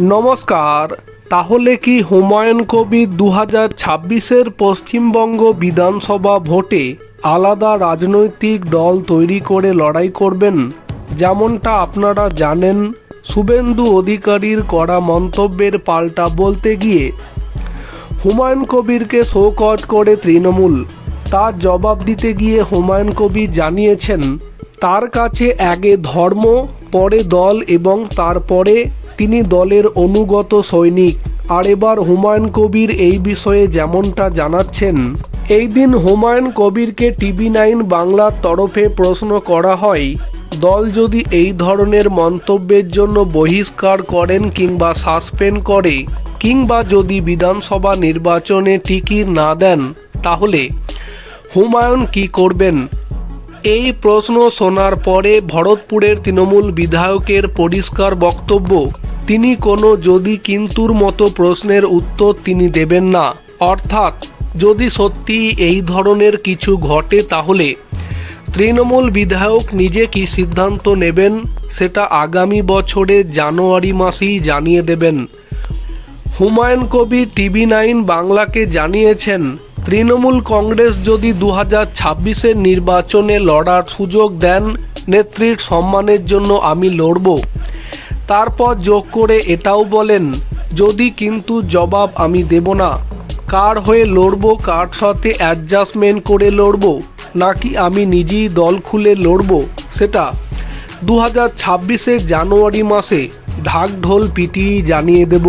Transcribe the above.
নমস্কার, তাহলে কি হুমায়ুন কবির দু হাজার ছাব্বিশের পশ্চিমবঙ্গ বিধানসভা ভোটে আলাদা রাজনৈতিক দল তৈরি করে লড়াই করবেন? যেমনটা আপনারা জানেন, শুভেন্দু অধিকারীর করা মন্তব্যের পাল্টা বলতে গিয়ে, হুমায়ুন কবিরকে শোকজ করে তৃণমূল। তার জবাব দিতে গিয়ে হুমায়ুন কবির জানিয়েছেন, তার কাছে আগে ধর্ম, পরে দল এবং তারপরে তিনি দলের অনুগত সৈনিক। আর এবার হুমায়ুন কবির এই বিষয়ে যেমনটা জানাচ্ছেন, এই দিন হুমায়ুন কবিরকে টিভি নাইন বাংলার তরফে প্রশ্ন করা হয়, দল যদি এই ধরনের মন্তব্যের জন্য বহিষ্কার করেন কিংবা সাসপেন্ড করে, কিংবা যদি বিধানসভা নির্বাচনে টিকিট না দেন, তাহলে হুমায়ুন কি করবেন? এই প্রশ্ন শোনার পরে ভরতপুরের তৃণমূল বিধায়কের পরিষ্কার বক্তব্য, তিনি কোনো যদি কিন্তুর মতো প্রশ্নের উত্তর তিনি দেবেন না। অর্থাৎ, যদি সত্যি এই ধরনের কিছু ঘটে তাহলে, তৃণমূল বিধায়ক নিজে কি সিদ্ধান্ত নেবেন, সেটা আগামী বছরের জানুয়ারি মাসেই জানিয়ে দেবেন। হুমায়ুন কবি টিভি নাইন বাংলাকে জানিয়েছেন তৃণমূল কংগ্রেস যদি দু হাজার ছাব্বিশের নির্বাচনে লড়ার সুযোগ দেন, নেত্রীর সম্মানের জন্য আমি লড়ব। তারপর যোগ করে এটাও বলেন, যদি কিন্তু জবাব আমি দেব না, কার হয়ে লড়ব, কার সাথে অ্যাডজাস্টমেন্ট করে লড়ব, নাকি আমি নিজেই দল খুলে লড়ব? সেটা দু হাজার ছাব্বিশের জানুয়ারি মাসে ঢাক ঢোল পিটিয়ে জানিয়ে দেব।